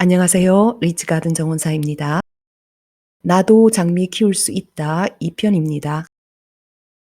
안녕하세요. 리치가든 정원사입니다. 나도 장미 키울 수 있다 2편입니다.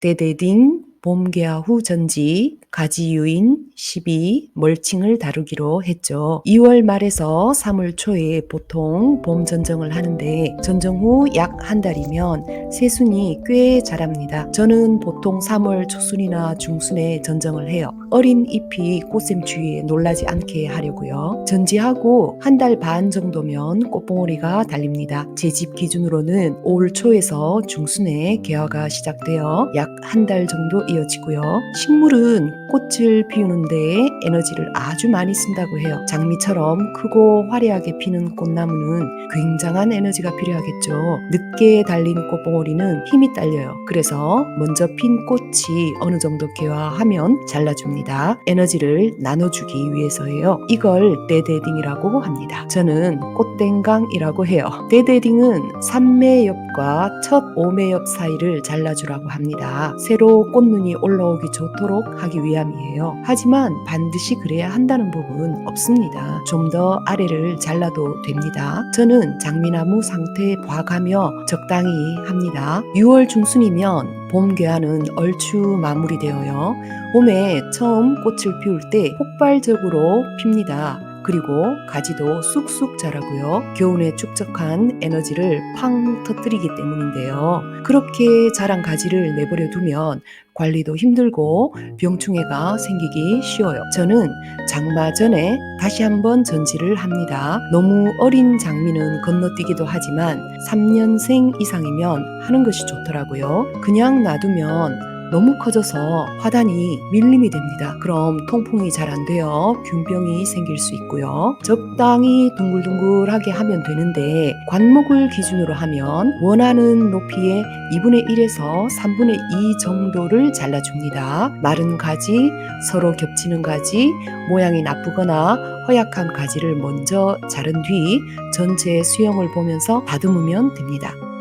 데데딩, 봄 개화 후 전지, 가지 유인, 12, 멀칭을 다루기로 했죠. 2월 말에서 3월 초에 보통 봄 전정을 하는데 전정 후 약 한 달이면 새순이 꽤 자랍니다. 저는 보통 3월 초순이나 중순에 전정을 해요. 어린 잎이 꽃샘 주위에 놀라지 않게 하려고요. 전지하고 한 달 반 정도면 꽃봉오리가 달립니다. 제 집 기준으로는 올 초에서 중순에 개화가 시작되어 약 한 달 정도 이어지고요. 식물은 꽃을 피우는데 에너지를 아주 많이 쓴다고 해요. 장미처럼 크고 화려하게 피는 꽃나무는 굉장한 에너지가 필요하겠죠. 늦게 달리는 꽃봉오리는 힘이 딸려요. 그래서 먼저 핀 꽃이 어느 정도 개화하면 잘라줍니다. 에너지를 나눠주기 위해서예요. 이걸 데데딩이라고 합니다. 저는 꽃땡강이라고 해요. 데데딩은 삼매엽과 첫 오매엽 사이를 잘라주라고 합니다. 새로 꽃눈이 올라오기 좋도록 하기 위함이에요. 하지만 반드시 그래야 한다는 법은 없습니다. 좀 더 아래를 잘라도 됩니다. 저는 장미나무 상태 봐가며 적당히 합니다. 6월 중순이면 봄 개화는 얼추 마무리되어요. 봄에 처음 꽃을 피울 때 폭발적으로 핍니다. 그리고 가지도 쑥쑥 자라고요. 겨울에 축적한 에너지를 팡 터뜨리기 때문인데요. 그렇게 자란 가지를 내버려 두면 관리도 힘들고 병충해가 생기기 쉬워요. 저는 장마 전에 다시 한번 전지를 합니다. 너무 어린 장미는 건너뛰기도 하지만 3년생 이상이면 하는 것이 좋더라고요. 그냥 놔두면 너무 커져서 화단이 밀림이 됩니다. 그럼 통풍이 잘 안 되어 균병이 생길 수 있고요. 적당히 둥글둥글하게 하면 되는데 관목을 기준으로 하면 원하는 높이의 2분의 1에서 3분의 2 정도를 잘라줍니다. 마른 가지, 서로 겹치는 가지, 모양이 나쁘거나 허약한 가지를 먼저 자른 뒤 전체 수영을 보면서 다듬으면 됩니다.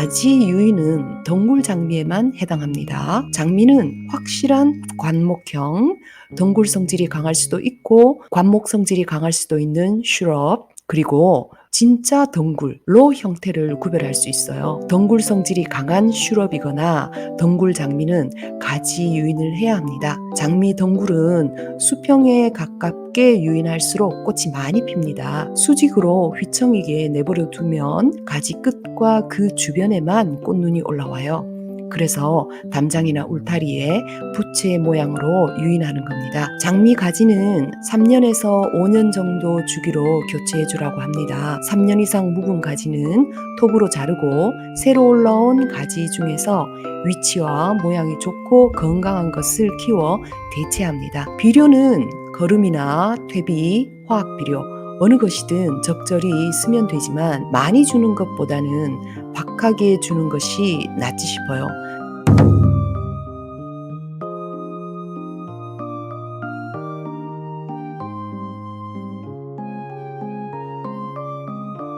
가지 유인은 덩굴 장미에만 해당합니다. 장미는 확실한 관목형, 덩굴 성질이 강할 수도 있고 관목 성질이 강할 수도 있는 슈럽, 그리고 진짜 덩굴로 형태를 구별할 수 있어요. 덩굴 성질이 강한 슈럽이거나 덩굴 장미는 가지 유인을 해야 합니다. 장미 덩굴은 수평에 가깝게 유인할수록 꽃이 많이 핍니다. 수직으로 휘청이게 내버려 두면 가지 끝과 그 주변에만 꽃눈이 올라와요. 그래서 담장이나 울타리에 부채 모양으로 유인하는 겁니다. 장미 가지는 3년에서 5년 정도 주기로 교체해 주라고 합니다. 3년 이상 묵은 가지는 톱으로 자르고 새로 올라온 가지 중에서 위치와 모양이 좋고 건강한 것을 키워 대체합니다. 비료는 거름이나 퇴비, 화학 비료, 어느 것이든 적절히 쓰면 되지만 많이 주는 것보다는 박하게 주는 것이 낫지 싶어요.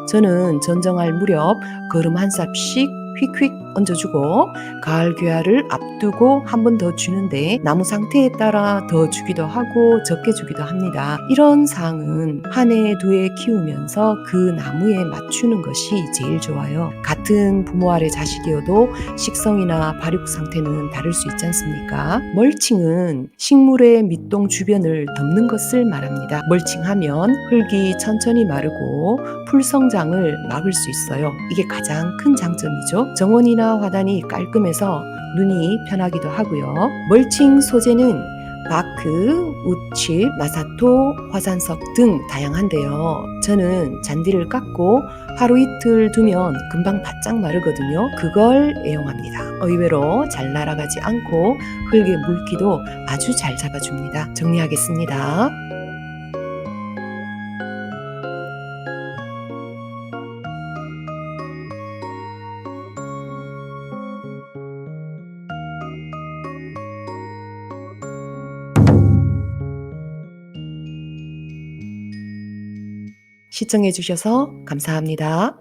저는 전정할 무렵 거름 한 삽씩 휙휙 얹어주고 가을 귀화를 앞두고 한 번 더 주는데 나무 상태에 따라 더 주기도 하고 적게 주기도 합니다. 이런 사항은 한 해 두 해 키우면서 그 나무에 맞추는 것이 제일 좋아요. 같은 부모 아래 자식이어도 식성이나 발육 상태는 다를 수 있지 않습니까? 멀칭은 식물의 밑동 주변을 덮는 것을 말합니다. 멀칭하면 흙이 천천히 마르고 풀 성장을 막을 수 있어요. 이게 가장 큰 장점이죠. 정원이나 화단이 깔끔해서 눈이 편하기도 하고요. 멀칭 소재는 마크, 우치, 마사토, 화산석 등 다양한데요. 저는 잔디를 깎고 하루 이틀 두면 금방 바짝 마르거든요. 그걸 애용합니다. 의외로 잘 날아가지 않고 흙의 물기도 아주 잘 잡아줍니다. 정리하겠습니다. 시청해주셔서 감사합니다.